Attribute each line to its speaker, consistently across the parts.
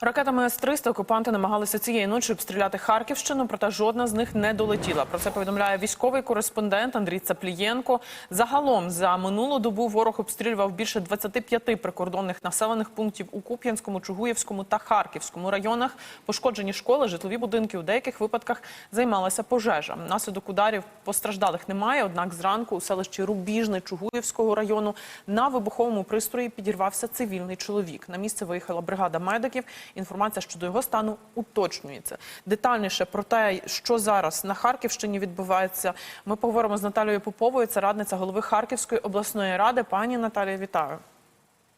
Speaker 1: Ракетами С-300 окупанти намагалися цієї ночі обстріляти Харківщину, проте жодна з них не долетіла. Про це повідомляє військовий кореспондент Андрій Цаплієнко. Загалом за минулу добу ворог обстрілював більше 25 прикордонних населених пунктів у Куп'янському, Чугуєвському та Харківському районах. Пошкоджені школи, житлові будинки. У деяких випадках займалася пожежа. Внаслідок ударів постраждалих немає. Однак зранку у селищі Рубіжне Чугуєвського району на вибуховому пристрої підірвався цивільний чоловік. На місце виїхала бригада медиків. Інформація щодо його стану уточнюється. Детальніше про те, що зараз на Харківщині відбувається, ми поговоримо з Наталією Поповою. Це радниця голови Харківської обласної ради. Пані Наталія, вітаю.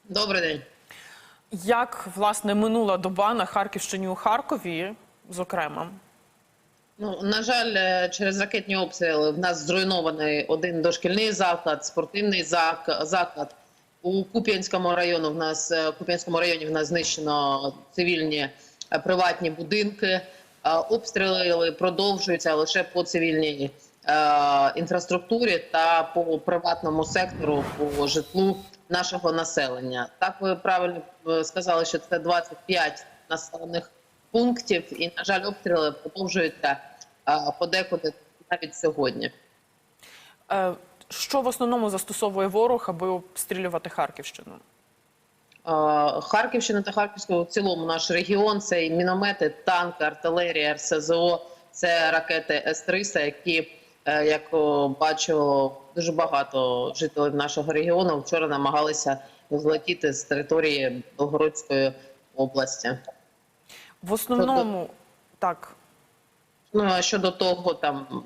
Speaker 2: Добрий день.
Speaker 1: Як власне минула доба на Харківщині у Харкові, зокрема?
Speaker 2: Ну на жаль, е, через ракетні обстріли в нас зруйнований один дошкільний заклад, спортивний заклад. У Куп'янському району в нас е, Куп'янському районі в нас знищено цивільні е, приватні будинки. Е, Обстріли продовжуються лише по цивільній інфраструктурі та по приватному сектору, по житлу нашого населення. Так ви правильно сказали, що це 25 населених пунктів, і на жаль, обстріли продовжуються подекуди навіть сьогодні.
Speaker 1: Що в основному застосовує ворог, аби обстрілювати Харківщину?
Speaker 2: Харківщина та Харківська в цілому наш регіон це і міномети, танки, артилерія, РСЗО, це ракети С-300, які, е, як о, бачу, дуже багато жителів нашого регіону вчора намагалися злетіти з території Білгородської області.
Speaker 1: В основному так.
Speaker 2: Ну а щодо того, там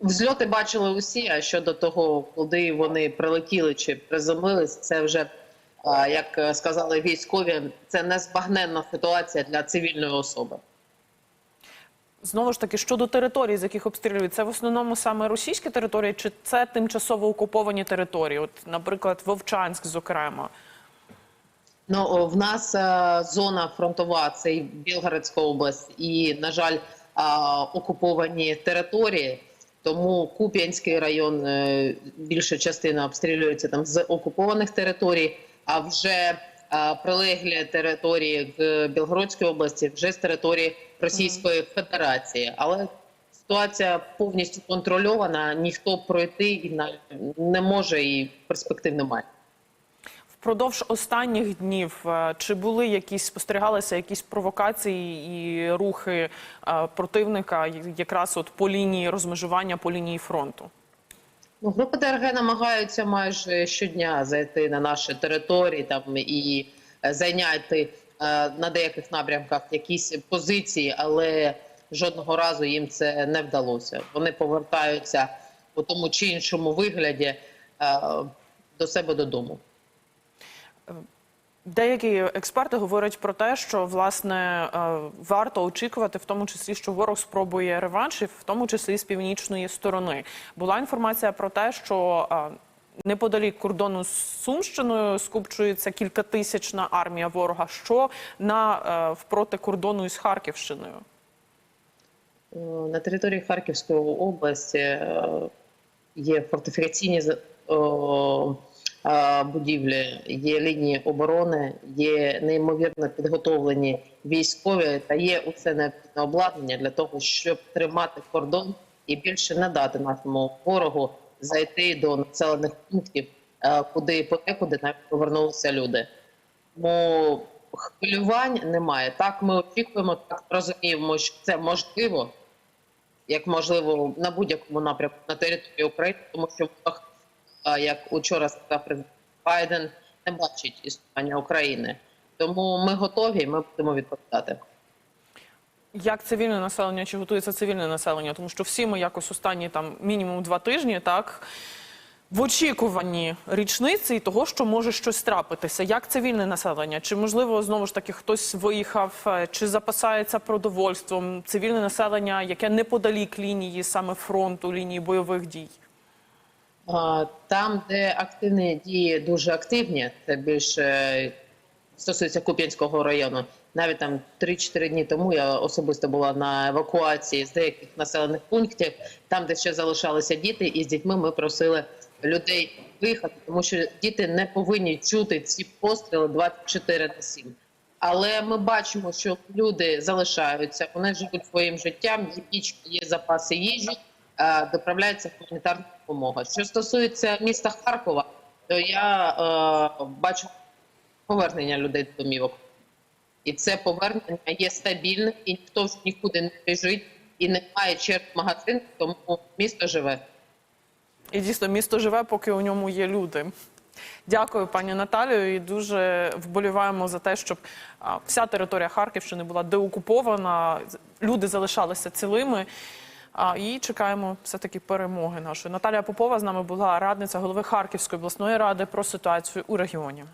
Speaker 2: взльоти бачили усі. А щодо того, куди вони прилетіли чи приземлились, це вже як е, сказали військові, це незбагненна ситуація для цивільної особи.
Speaker 1: Знову ж таки, щодо територій, з яких обстрілюють, це в основному саме російські території, чи це тимчасово окуповані території? От, наприклад, Вовчанськ, зокрема.
Speaker 2: Ну в нас е, зона фронтова, це і Білгородська область, і на жаль, а, окуповані території. Тому Куп'янський район е, більша частина обстрілюється там з окупованих територій. А вже прилеглі території в Білгородській області вже з території Російської Федерації. Але ситуація повністю контрольована. Ніхто пройти і не може, і перспектив немає.
Speaker 1: Впродовж останніх днів е, чи були якісь спостерігалися якісь провокації і рухи е, противника якраз от по лінії розмежування, по лінії фронту?
Speaker 2: Ну, групи ДРГ намагаються майже щодня зайти на наші території там і е, зайняти е, на деяких напрямках якісь позиції, але жодного разу їм це не вдалося. Вони повертаються у тому чи іншому вигляді е, до себе додому.
Speaker 1: Деякі експерти говорять про те, що власне е, варто очікувати, в тому числі, що ворог спробує реванш, і в тому числі з північної сторони. Була інформація про те, що е, неподалік кордону з Сумщиною скупчується кількатисячна армія ворога. Що на е, впроти кордону із Харківщиною?
Speaker 2: На території Харківської області є фортифікаційні будівлі, є лінії оборони, є неймовірно підготовлені військові та є усе необхідне обладнання для того, щоб тримати кордон і більше не дати нашому ворогу зайти до населених пунктів, куди подекуди навіть повернулися люди. Тому хвилювань немає. Так, ми очікуємо, так розуміємо, що це можливо як можливо на будь-якому напрямку на території України, тому що ворог, як учора сказав президент Байден, не бачить існування України. Тому ми готові, ми будемо відповідати.
Speaker 1: Як цивільне населення чи готується цивільне населення? Тому що всі ми якось останні там мінімум два тижні, так в очікуванні річниці і того, що може щось трапитися. Як цивільне населення? Чи можливо знову ж таки хтось виїхав, е, чи запасається продовольством? Цивільне населення, яке неподалік лінії саме фронту, лінії бойових дій?
Speaker 2: Там, де активні дії дуже активні, це більше стосується Куп'янського району. Навіть там 3-4 дні тому я особисто була на евакуації з деяких населених пунктів, там, де ще залишалися діти, і з дітьми ми просили людей виїхати, тому що діти не повинні чути ці постріли 24 на 7. Але ми бачимо, що люди залишаються, вони живуть своїм життям, є пічка, є запаси їжі, е, доправляється гуманітарна допомога. Що стосується міста Харкова, то я е, бачу повернення людей до домівок. І це повернення є стабільним, і ніхто вже нікуди не біжить, і немає черг магазин, тому місто живе.
Speaker 1: І дійсно місто живе, поки у ньому є люди. Дякую, пані Наталію. І дуже вболіваємо за те, щоб вся територія Харківщини була деокупована, люди залишалися цілими. І чекаємо все-таки перемоги нашої. Наталія Попова з нами була радниця голови Харківської обласної ради про ситуацію у регіоні.